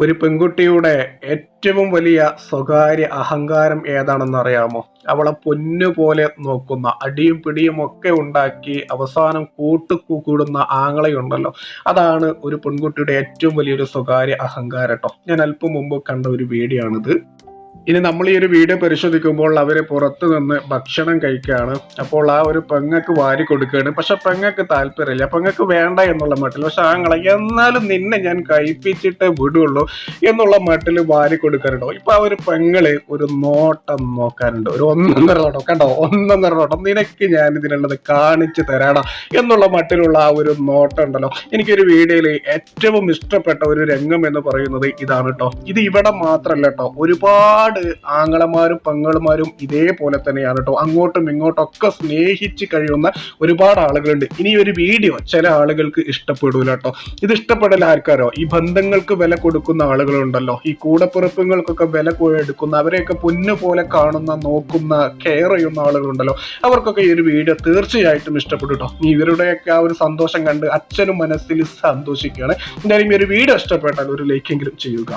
ഒരു പെൺകുട്ടിയുടെ ഏറ്റവും വലിയ സ്വകാര്യ അഹങ്കാരം ഏതാണെന്ന് അറിയാമോ അവളെ പൊന്നുപോലെ നോക്കുന്ന അടിയും പിടിയും ഒക്കെ ഉണ്ടാക്കി അവസാനം കൂട്ടുകൂടുന്ന ആങ്ങളയുണ്ടല്ലോ. അതാണ് ഒരു പെൺകുട്ടിയുടെ ഏറ്റവും വലിയൊരു സ്വകാര്യ അഹങ്കാരം കേട്ടോ. ഞാൻ അല്പം മുമ്പ് കണ്ട ഒരു വീഡിയോ ആണിത് ഇനി നമ്മൾ ഈ ഒരു വീഡിയോ പരിശോധിക്കുമ്പോൾ അവർ പുറത്തു നിന്ന് ഭക്ഷണം കഴിക്കുകയാണ് അപ്പോൾ ആ ഒരു പെങ്ങക്ക് വാരി കൊടുക്കുകയാണ്. പക്ഷെ പെങ്ങക്ക് താല്പര്യമില്ല. പെങ്ങക്ക് വേണ്ട എന്നുള്ള മട്ടിൽ പക്ഷെ ആങ്ങളെ എന്നാലും നിന്നെ ഞാൻ കഴിപ്പിച്ചിട്ടേ വിടുള്ളൂ എന്നുള്ള മട്ടിൽ വാരി കൊടുക്കാറുണ്ടോ. ഇപ്പൊ ആ ഒരു പെങ്ങൾ ഒരു നോട്ടം നോക്കാനുണ്ട്. ഒരു ഒന്നൊന്നര നോട്ടം. കണ്ടോ? ഒന്നൊന്നര നോട്ടം. നിനക്ക് ഞാൻ ഇതിനുള്ളത് കാണിച്ചു തരാടാ എന്നുള്ള മട്ടിലുള്ള ആ ഒരു നോട്ടം ഉണ്ടല്ലോ. എനിക്കൊരു വീഡിയോയിൽ ഏറ്റവും ഇഷ്ടപ്പെട്ട ഒരു രംഗം എന്ന് പറയുന്നത് ഇതാണ് കേട്ടോ ഇത് ഇവിടെ മാത്രമല്ല കേട്ടോ ഒരുപാട് ആങ്ങളമാരും പെങ്ങളുമാരും ഇതേപോലെ തന്നെയാണ് കേട്ടോ. അങ്ങോട്ടും ഇങ്ങോട്ടും ഒക്കെ സ്നേഹിച്ച് കഴിയുന്ന ഒരുപാട് ആളുകളുണ്ട്. ഇനി ഒരു വീഡിയോ ചില ആളുകൾക്ക് ഇഷ്ടപ്പെടൂല കേട്ടോ. ഇത് ഇഷ്ടപ്പെടൽ ആർക്കാരോ? ഈ ബന്ധങ്ങൾക്ക് വില കൊടുക്കുന്ന ആളുകളുണ്ടല്ലോ. ഈ കൂടപ്പിറപ്പുകൾക്കൊക്കെ വില എടുക്കുന്ന അവരെയൊക്കെ പൊന്നു പോലെ കാണുന്ന നോക്കുന്ന കെയർ ചെയ്യുന്ന ആളുകളുണ്ടല്ലോ. അവർക്കൊക്കെ ഈ ഒരു വീഡിയോ തീർച്ചയായിട്ടും ഇഷ്ടപ്പെട്ടു കേട്ടോ. ഇവരുടെയൊക്കെ ആ ഒരു സന്തോഷം കണ്ട് അച്ഛനും മനസ്സിൽ സന്തോഷിക്കുകയാണ്. എന്തായാലും ഈ ഒരു വീഡിയോ ഇഷ്ടപ്പെട്ടാൽ ഒരു ലൈക്കെങ്കിലും ചെയ്യുക.